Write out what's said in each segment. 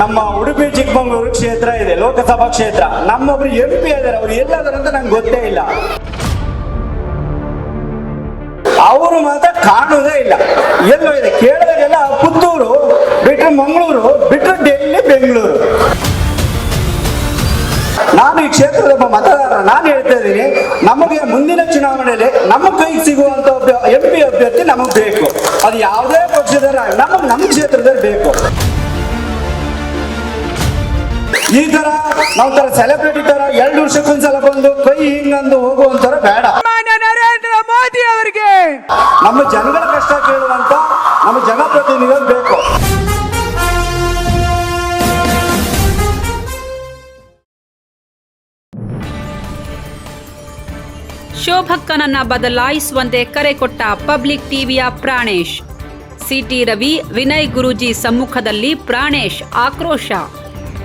ನಮ್ಮ ಉಡುಪಿ ಚಿಕ್ಕಮಗಳೂರು ಕ್ಷೇತ್ರ ಇದೆ, ಲೋಕಸಭಾ ಕ್ಷೇತ್ರ. ನಮ್ಮೊಬ್ರು ಎಂ ಪಿ ಇದ್ದಾರೆ ಅವ್ರು ಎಲ್ಲಾದ್ರೂ ಅಂತ ನಂಗೆ ಗೊತ್ತೇ ಇಲ್ಲ. ಅವರು ಮಾತ್ರ ಕಾಣುವುದೇ ಇಲ್ಲ. ಎಲ್ಲೋ ಇದೆ, ಕೇಳಿದಾಗೆಲ್ಲ ಪುತ್ತೂರು, ಬಿಟ್ರೆ ಮಂಗಳೂರು, ಬಿಟ್ರೆ ಡೆಲ್ಲಿ, ಬೆಂಗಳೂರು. ನಾನು ಈ ಕ್ಷೇತ್ರದ ಒಬ್ಬ ಮತದಾರ ನಾನು ಹೇಳ್ತಾ ಇದ್ದೀನಿ, ನಮಗೆ ಮುಂದಿನ ಚುನಾವಣೆಯಲ್ಲಿ ನಮ್ಮ ಕೈಗೆ ಸಿಗುವಂತ ಒಬ್ಬ ಎಂ ಪಿ ಅಭ್ಯರ್ಥಿ ನಮಗೆ ಬೇಕು. ಅದು ಯಾವುದೇ ಪಕ್ಷದಲ್ಲಿ ನಮಗೆ ನಮ್ಮ ಕ್ಷೇತ್ರದಲ್ಲಿ ಬೇಕು. ಈ ತರ ನಾವ್ ತರ ಸೆಲೆಬ್ರಿಟಿ ತರ ಎರಡು ವರ್ಷಕ್ಕೊಂದ್ಸಲ ಬಂದು ಕೈ ಹಿಂಗಂದು ಹೋಗುವಂತರ ಬೇಡ. ನರೇಂದ್ರ ಮೋದಿ ಅವರಿಗೆ. ನಮ್ಮ ಜನಗಳ ಕಷ್ಟ ಕೇಳುವಂತ ನಮ್ಮ ಜನಪ್ರತಿನಿಧಿಗಳು ಬೇಕು. ಶೋಭಕ್ಕನನ್ನ ಬದಲಾಯಿಸುವಂತೆ ಕರೆ ಕೊಟ್ಟ ಪಬ್ಲಿಕ್ ಟಿವಿಯ ಪ್ರಾಣೇಶ್. ಸಿಟಿ ರವಿ ವಿನಯ್ ಗುರೂಜಿ ಸಮ್ಮುಖದಲ್ಲಿ ಪ್ರಾಣೇಶ್ ಆಕ್ರೋಶ.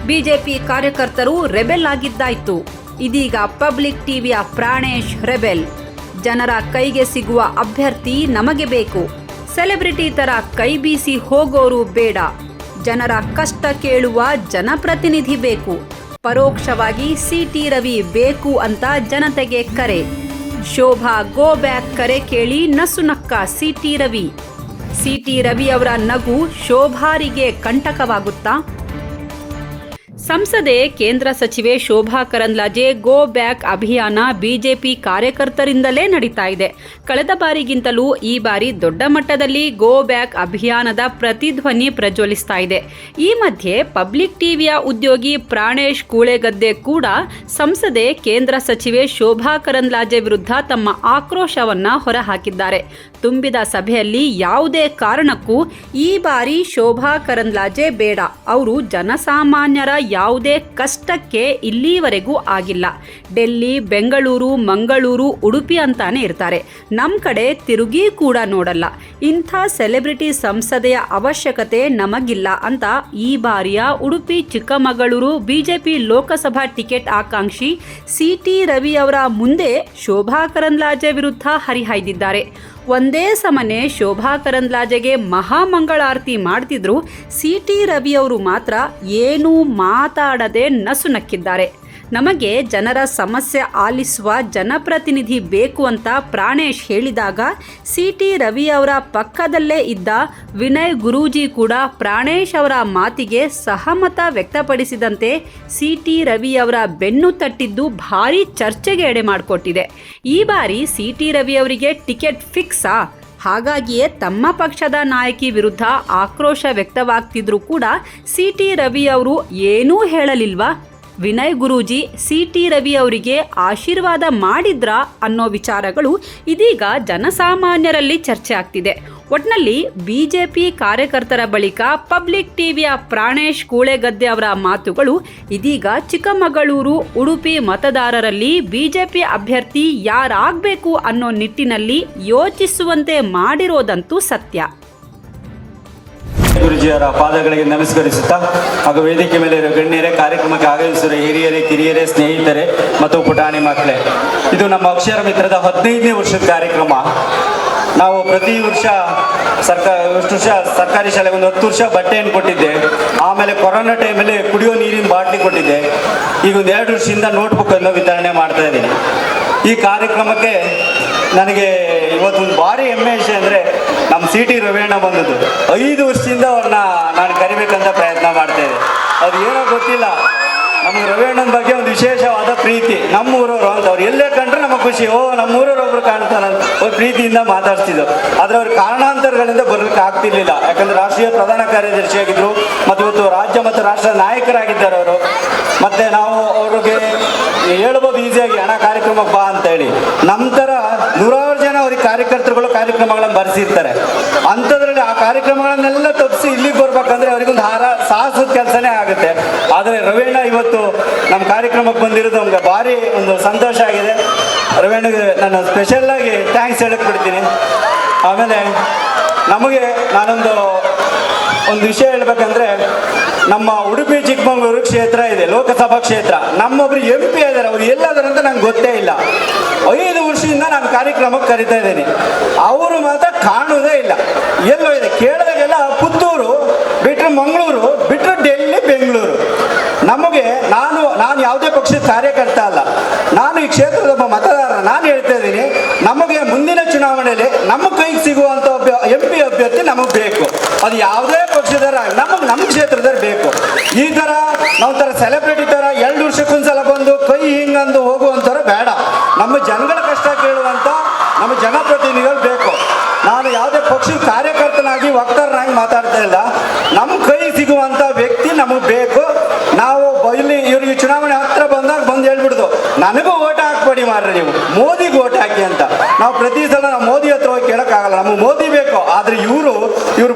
ಬಿಜೆಪಿ ಕಾರ್ಯಕರ್ತರು ರೆಬೆಲ್ ಆಗಿದ್ದಾಯ್ತು. ಇದೀಗ ಪಬ್ಲಿಕ್ ಟಿವಿಯ ಪ್ರಾಣೇಶ್ ರೆಬೆಲ್. ಜನರ ಕೈಗೆ ಸಿಗುವ ಅಭ್ಯರ್ಥಿ ನಮಗೆ ಬೇಕು. ಸೆಲೆಬ್ರಿಟಿ ತರ ಕೈ ಬೀಸಿ ಹೋಗೋರು ಬೇಡ. ಜನರ ಕಷ್ಟ ಕೇಳುವ ಜನಪ್ರತಿನಿಧಿ ಬೇಕು. ಪರೋಕ್ಷವಾಗಿ ಸಿಟಿ ರವಿ ಬೇಕು ಅಂತ ಜನತೆಗೆ ಕರೆ. ಶೋಭಾ ಗೋ ಬ್ಯಾಕ್ ಕರೆ ಕೇಳಿ ನಸುನಕ್ಕ ಸಿಟಿ ರವಿ. ಸಿಟಿ ರವಿ ಅವರ ನಗು ಶೋಭಾರಿಗೆ ಕಂಟಕವಾಗುತ್ತಾ? ಸಂಸದೆ ಕೇಂದ್ರ ಸಚಿವೆ ಶೋಭಾ ಕರಂದ್ಲಾಜೆ ಗೋ ಬ್ಯಾಕ್ ಅಭಿಯಾನ ಬಿಜೆಪಿ ಕಾರ್ಯಕರ್ತರಿಂದಲೇ ನಡೀತಾ ಇದೆ. ಕಳೆದ ಬಾರಿಗಿಂತಲೂ ಈ ಬಾರಿ ದೊಡ್ಡ ಮಟ್ಟದಲ್ಲಿ ಗೋ ಬ್ಯಾಕ್ ಅಭಿಯಾನದ ಪ್ರತಿಧ್ವನಿ ಪ್ರಜ್ವಲಿಸ್ತಾ ಇದೆ. ಈ ಮಧ್ಯೆ ಪಬ್ಲಿಕ್ ಟಿವಿಯ ಉದ್ಯೋಗಿ ಪ್ರಾಣೇಶ್ ಕೂಳೆಗದ್ದೆ ಕೂಡ ಸಂಸದೆ ಕೇಂದ್ರ ಸಚಿವೆ ಶೋಭಾ ಕರಂದ್ಲಾಜೆ ವಿರುದ್ಧ ತಮ್ಮ ಆಕ್ರೋಶವನ್ನ ಹೊರಹಾಕಿದ್ದಾರೆ. ತುಂಬಿದ ಸಭೆಯಲ್ಲಿ ಯಾವುದೇ ಕಾರಣಕ್ಕೂ ಈ ಬಾರಿ ಶೋಭಾ ಕರಂದ್ಲಾಜೆ ಬೇಡ. ಅವರು ಜನಸಾಮಾನ್ಯರ ಯಾವುದೇ ಕಷ್ಟಕ್ಕೆ ಇಲ್ಲಿವರೆಗೂ ಆಗಿಲ್ಲ. ಡೆಲ್ಲಿ, ಬೆಂಗಳೂರು, ಮಂಗಳೂರು, ಉಡುಪಿ ಅಂತಾನೆ ಇರ್ತಾರೆ. ನಮ್ಮ ಕಡೆ ತಿರುಗಿ ಕೂಡ ನೋಡಲ್ಲ. ಇಂಥ ಸೆಲೆಬ್ರಿಟಿ ಸಂಸದೆಯ ಅವಶ್ಯಕತೆ ನಮಗಿಲ್ಲ ಅಂತ ಈ ಬಾರಿಯ ಉಡುಪಿ, ಚಿಕ್ಕಮಗಳೂರು, ಬಿಜೆಪಿ ಲೋಕಸಭಾ ಟಿಕೆಟ್ ಆಕಾಂಕ್ಷಿ ಸಿ ಟಿ ರವಿ ಅವರ ಮುಂದೆ ಶೋಭಾ ಕರಂದ್ಲಾಜೆ ವಿರುದ್ಧ ಹರಿಹಾಯ್ದಿದ್ದಾರೆ. ಒಂದೇ ಸಮನೆ ಶೋಭಾ ಕರಂದ್ಲಾಜೆಗೆ ಮಹಾಮಂಗಳಾರತಿ ಮಾಡ್ತಿದ್ರು. ಸಿ ಟಿ ರವಿಯವರು ಮಾತ್ರ ಏನೂ ಮಾತಾಡದೆ ನಸು ನಕ್ಕಿದ್ದಾರೆ. ನಮಗೆ ಜನರ ಸಮಸ್ಯೆ ಆಲಿಸುವ ಜನಪ್ರತಿನಿಧಿ ಬೇಕು ಅಂತ ಪ್ರಾಣೇಶ್ ಹೇಳಿದಾಗ ಸಿ ಟಿ ರವಿ ಅವರ ಪಕ್ಕದಲ್ಲೇ ಇದ್ದ ವಿನಯ್ ಗುರೂಜಿ ಕೂಡ ಪ್ರಾಣೇಶ್ ಅವರ ಮಾತಿಗೆ ಸಹಮತ ವ್ಯಕ್ತಪಡಿಸಿದಂತೆ ಸಿ ಟಿ ರವಿ ಅವರ ಬೆನ್ನು ತಟ್ಟಿದ್ದು ಭಾರಿ ಚರ್ಚೆಗೆ ಎಡೆ ಮಾಡಿಕೊಟ್ಟಿದೆ. ಈ ಬಾರಿ ಸಿ ಟಿ ರವಿ ಅವರಿಗೆ ಟಿಕೆಟ್ ಫಿಕ್ಸಾ? ಹಾಗಾಗಿಯೇ ತಮ್ಮ ಪಕ್ಷದ ನಾಯಕಿ ವಿರುದ್ಧ ಆಕ್ರೋಶ ವ್ಯಕ್ತವಾಗ್ತಿದ್ರು ಕೂಡ ಸಿ ಟಿ ರವಿ ಅವರು ಏನೂ ಹೇಳಲಿಲ್ವಾ? ವಿನಯ್ ಗುರೂಜಿ ಸಿ ಟಿ ರವಿ ಅವರಿಗೆ ಆಶೀರ್ವಾದ ಮಾಡಿದ್ರಾ ಅನ್ನೋ ವಿಚಾರಗಳು ಇದೀಗ ಜನಸಾಮಾನ್ಯರಲ್ಲಿ ಚರ್ಚೆ ಆಗ್ತಿದೆ. ಒಟ್ನಲ್ಲಿ ಬಿಜೆಪಿ ಕಾರ್ಯಕರ್ತರ ಬಳಿಕ ಪಬ್ಲಿಕ್ ಟಿವಿಯ ಪ್ರಾಣೇಶ್ ಕೂಳೆಗದ್ದೆ ಅವರ ಮಾತುಗಳು ಇದೀಗ ಚಿಕ್ಕಮಗಳೂರು ಉಡುಪಿ ಮತದಾರರಲ್ಲಿ ಬಿಜೆಪಿ ಅಭ್ಯರ್ಥಿ ಯಾರಾಗಬೇಕು ಅನ್ನೋ ನಿಟ್ಟಿನಲ್ಲಿ ಯೋಚಿಸುವಂತೆ ಮಾಡಿರೋದಂತೂ ಸತ್ಯ. ಗುರುಜಿಯವರ ಪಾದಗಳಿಗೆ ನಮಸ್ಕರಿಸುತ್ತಾ, ಹಾಗೂ ವೇದಿಕೆ ಮೇಲೆ ಇರೋ ಗಣ್ಯರೇ, ಕಾರ್ಯಕ್ರಮಕ್ಕೆ ಆಗಮಿಸಿರುವ ಹಿರಿಯರೇ, ಕಿರಿಯರೇ, ಸ್ನೇಹಿತರೆ ಮತ್ತು ಪುಟಾಣಿ ಮಕ್ಕಳೇ, ಇದು ನಮ್ಮ ಅಕ್ಷರ ಮಿತ್ರದ ಹದಿನೈದನೇ ವರ್ಷದ ಕಾರ್ಯಕ್ರಮ. ನಾವು ಪ್ರತಿ ವರ್ಷ ಸರ್ಕಾರ ಎಷ್ಟು ವರ್ಷ ಸರ್ಕಾರಿ ಶಾಲೆಗೆ ಒಂದು ಹತ್ತು ವರ್ಷ ಬಟ್ಟೆಯನ್ನು ಕೊಟ್ಟಿದ್ದೆ. ಆಮೇಲೆ ಕೊರೋನಾ ಟೈಮಲ್ಲಿ ಕುಡಿಯೋ ನೀರಿನ ಬಾಟ್ಲಿ ಕೊಟ್ಟಿದ್ದೆ. ಈಗ ಒಂದು ಎರಡು ವರ್ಷದಿಂದ ನೋಟ್ಬುಕ್ ಅನ್ನು ವಿತರಣೆ ಮಾಡ್ತಾ ಇದ್ದೀನಿ. ಈ ಕಾರ್ಯಕ್ರಮಕ್ಕೆ ನನಗೆ ಇವತ್ತೊಂದು ಭಾರಿ ಹೆಮ್ಮೆ ವಿಷಯ ಅಂದರೆ ನಮ್ಮ ಸಿ ಟಿ ರವೀಣ ಬಂದದ್ದು. ಐದು ವರ್ಷದಿಂದ ಅವ್ರನ್ನ ನಾನು ಕರಿಬೇಕಂತ ಪ್ರಯತ್ನ ಮಾಡ್ತೇನೆ ಅದು ಏನೋ ಗೊತ್ತಿಲ್ಲ. ನಮಗೆ ರವೀಣನ ಬಗ್ಗೆ ಒಂದು ವಿಶೇಷವಾದ ಪ್ರೀತಿ. ನಮ್ಮ ಊರವರು ಅಂತ. ಅವ್ರು ಎಲ್ಲೇ ಕಂಡ್ರೆ ನಮಗೆ ಖುಷಿ. ಓ, ನಮ್ಮ ಊರವ್ರು ಒಬ್ರು ಕಾಣ್ತಾರಂತ ಒಂದು ಪ್ರೀತಿಯಿಂದ ಮಾತಾಡ್ತಿದ್ರು. ಆದರೆ ಅವ್ರ ಕಾರಣಾಂತರಗಳಿಂದ ಬರ್ಲಿಕ್ಕೆ ಆಗ್ತಿರ್ಲಿಲ್ಲ. ಯಾಕಂದ್ರೆ ರಾಷ್ಟ್ರೀಯ ಪ್ರಧಾನ ಕಾರ್ಯದರ್ಶಿಯಾಗಿದ್ರು. ಮತ್ತು ಇವತ್ತು ರಾಜ್ಯ ಮತ್ತು ರಾಷ್ಟ್ರ ನಾಯಕರಾಗಿದ್ದಾರೆ ಅವರು. ಮತ್ತೆ ನಾವು ಅವ್ರಿಗೆ ಹೇಳ್ಬೋದು. ಈಸಿಯಾಗಿ ಹಣ ಕಾರ್ಯಕ್ರಮಕ್ಕೆ ಬಾ ಅಂತ ಹೇಳಿ ನಮ್ಮ ಥರ ನೂರಾರು ಜನ ಅವ್ರಿಗೆ ಕಾರ್ಯಕರ್ತರುಗಳು ಕಾರ್ಯಕ್ರಮಗಳನ್ನು ಬರೆಸಿರ್ತಾರೆ. ಅಂಥದ್ರಲ್ಲಿ ಆ ಕಾರ್ಯಕ್ರಮಗಳನ್ನೆಲ್ಲ ತಪ್ಪಿಸಿ ಇಲ್ಲಿಗೆ ಬರ್ಬೇಕಂದ್ರೆ ಅವ್ರಿಗೊಂದು ಹಾರ, ಸಾಹಸದ ಕೆಲಸನೇ ಆಗುತ್ತೆ. ಆದರೆ ರವೀಣ ಇವತ್ತು ನಮ್ಮ ಕಾರ್ಯಕ್ರಮಕ್ಕೆ ಬಂದಿರೋದು ನಮ್ಗೆ ಭಾರಿ ಒಂದು ಸಂತೋಷ ಆಗಿದೆ. ರವೀಣಗೆ ನಾನು ಸ್ಪೆಷಲ್ ಆಗಿ ಥ್ಯಾಂಕ್ಸ್ ಹೇಳಕ್ ಬಿಡ್ತೀನಿ. ಆಮೇಲೆ ನಮಗೆ ನಾನೊಂದು, ಒಂದು ವಿಷಯ ಹೇಳ್ಬೇಕಂದ್ರೆ ನಮ್ಮ ಉಡುಪಿ, ಚಿಕ್ಕಮಗಳೂರು ಕ್ಷೇತ್ರ ಇದೆ, ಲೋಕಸಭಾ ಕ್ಷೇತ್ರ. ನಮ್ಮೊಬ್ರು ಎಂ ಪಿ ಇದ್ದಾರೆ ಅವ್ರು ಎಲ್ಲಾದ್ರು ಅಂತ ನಂಗೆ ಗೊತ್ತೇ ಇಲ್ಲ. ಐದು ವರ್ಷದಿಂದ ನಾನು ಕಾರ್ಯಕ್ರಮಕ್ಕೆ ಕರಿತಾ ಇದ್ದೀನಿ. ಅವರು ಮಾತ್ರ ಕಾಣುವುದೇ ಇಲ್ಲ. ಎಲ್ಲೋ ಇದೆ, ಕೇಳಿದಾಗೆಲ್ಲ ಪುತ್ತೂರು ಬಿಟ್ಟರೆ ಮಂಗಳೂರು ಬಿಟ್ಟರೆ ಡೆಲ್ಲಿ, ಬೆಂಗಳೂರು. ನಮಗೆ, ನಾನು ನಾನು ಯಾವುದೇ ಪಕ್ಷದ ಕಾರ್ಯಕರ್ತ ಅಲ್ಲ. ನಾನು ಈ ಕ್ಷೇತ್ರದ ಒಬ್ಬ ಮತದಾರ ನಾನು ಹೇಳ್ತಾ ಇದ್ದೀನಿ, ನಮಗೆ ಮುಂದಿನ ಚುನಾವಣೆಯಲ್ಲಿ ನಮ್ಮ ಕೈಗೆ ಸಿಗುವಂಥ ಒಬ್ಬ ಎಂ ಪಿ ಅಭ್ಯರ್ಥಿ ನಮಗೆ ಬೇಕು. ಅದು ಯಾವುದೇ ಪಕ್ಷದ ನಮಗೆ ನಮ್ಮ ಕ್ಷೇತ್ರದಲ್ಲಿ ಬೇಕು ಈ ಥರ ನಾವು ಥರ ಸೆಲೆಬ್ರಿಟಿ ಥರ ಎರಡು ವರ್ಷಕ್ಕೊಂದ್ಸಲ ಬಂದು ಕೈ ಹಿಂಗಂದು ಹೋಗುವಂಥವ್ರು ಬೇಡ. ನಮ್ಮ ಜನಗಳ ಕಷ್ಟ ಕೇಳುವಂಥ ನಮ್ಮ ಜನಪ್ರತಿನಿಧಿಗಳು ಬೇಕು. ನಾನು ಯಾವುದೇ ಪಕ್ಷದ ಕಾರ್ಯಕರ್ತನಾಗಿ ವಕ್ತಾರನಾಗಿ ಮಾತಾಡ್ತಾ ಇಲ್ಲ. ನಮ್ಮ ಕೈ ಸಿಗುವಂಥ ವ್ಯಕ್ತಿ ನಮಗೆ ಬೇಕು. ನಾವು ಇಲ್ಲಿ ಇವ್ರಿಗೆ ಚುನಾವಣೆ ಹತ್ರ ಬಂದಾಗ ಬಂದು ಹೇಳ್ಬಿಡ್ದು, ನನಗೂ ಓಟ್ ಹಾಕ್ಬೇಡಿ ಮಾಡ್ರಿ ನೀವು. ಮೋದಿಗೆ ಓಟ್ ಹಾಕಿ ಅಂತ. ನಾವು ಪ್ರತಿ ಸಲ ಮೋದಿ ಹತ್ರ ಹೋಗಿ ಕೇಳೋಕ್ಕಾಗಲ್ಲ. ನಮಗೆ ಮೋದಿ ಬೇಕು. ಆದರೆ ಇವರು, ಇವ್ರು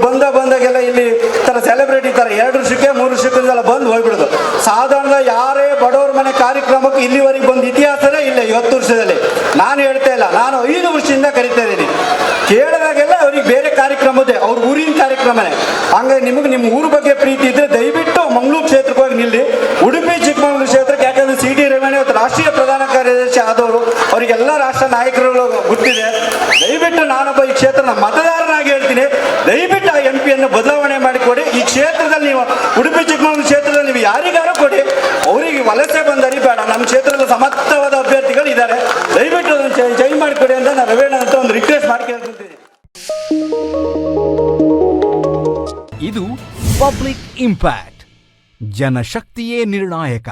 ಬಂದ ಬಂದಾಗೆಲ್ಲ ಇಲ್ಲಿ ತರ ಸೆಲೆಬ್ರಿಟಿ ತರ ಎರಡು ವರ್ಷಕ್ಕೆ, ಮೂರು ವರ್ಷಕ್ಕೊಂದೆಲ್ಲ ಬಂದು ಹೋಗ್ಬಿಡೋದು. ಸಾಧಾರಣ ಯಾರೇ ಬಡವರ ಮನೆ ಕಾರ್ಯಕ್ರಮಕ್ಕೆ ಇಲ್ಲಿವರೆಗೆ ಬಂದ ಇತಿಹಾಸನೇ ಇಲ್ಲ ಇವತ್ತು ವರ್ಷದಲ್ಲಿ. ನಾನು ಹೇಳ್ತಾ ಇಲ್ಲ. ನಾನು ಐದು ವರ್ಷದಿಂದ ಕರಿತಾ ಇದ್ದೀನಿ. ಕೇಳಿದಾಗೆಲ್ಲ ಅವ್ರಿಗೆ ಬೇರೆ ಕಾರ್ಯಕ್ರಮದೇ ಅವ್ರ ಊರಿನ ಕಾರ್ಯಕ್ರಮನೇ. ಹಂಗಾಗಿ ನಿಮಗೆ ನಿಮ್ಮ ಊರ ಬಗ್ಗೆ ಪ್ರೀತಿ ಇದ್ರೆ ದಯವಿಟ್ಟು ಮಂಗಳೂರು ಕ್ಷೇತ್ರಕ್ಕೆ ಹೋಗಿ ನಿಲ್ಲಿ. ಉಡುಪಿ, ಚಿಕ್ಕಮಗಳೂರು ಕ್ಷೇತ್ರಕ್ಕೆ, ಯಾಕಂದ್ರೆ ಸಿ ಟಿ ರಾಷ್ಟ್ರೀಯ ಪ್ರಧಾನ ಕಾರ್ಯದರ್ಶಿ ಆದವರು. ಅವರಿಗೆಲ್ಲ ರಾಷ್ಟ್ರ ನಾಯಕರುಗಳು ಗೊತ್ತಿದೆ. ದಯವಿಟ್ಟು ನಾನೊಬ್ಬ ಈ ಕ್ಷೇತ್ರನ ಮತದಾರನಾಗಿ ಹೇಳ್ತೀನಿ. ದಯವಿಟ್ಟು ಆ ಬದಲಾವಣೆ ಮಾಡಿಕೊಡಿ ಈ ಕ್ಷೇತ್ರದಲ್ಲಿ ನೀವು ಉಡುಪಿ, ಚಿಕ್ಕಮಗಳೂರು ಕ್ಷೇತ್ರದಲ್ಲಿ ನೀವು ಯಾರಿಗಾರು ಕೊಡಿ. ಅವರಿಗೆ ವಲಸೆ ಬಂದರಿ ಅರಿಬೇಡ. ನಮ್ಮ ಕ್ಷೇತ್ರದ ಸಮರ್ಥವಾದ ಅಭ್ಯರ್ಥಿಗಳು ಇದ್ದಾರೆ. ದಯವಿಟ್ಟು ಅದನ್ನು ಚೇಂಜ್ ಮಾಡಿಕೊಡಿ ಅಂತ ನಾನು ರವೇಣ ಅಂತ ಒಂದು ರಿಕ್ವೆಸ್ಟ್ ಮಾಡಿ ಕೇಳ್ಕೊತೀನಿ ಇದು ಪಬ್ಲಿಕ್ ಇಂಪ್ಯಾಕ್ಟ್ ಜನಶಕ್ತಿಯೇ ನಿರ್ಣಾಯಕ.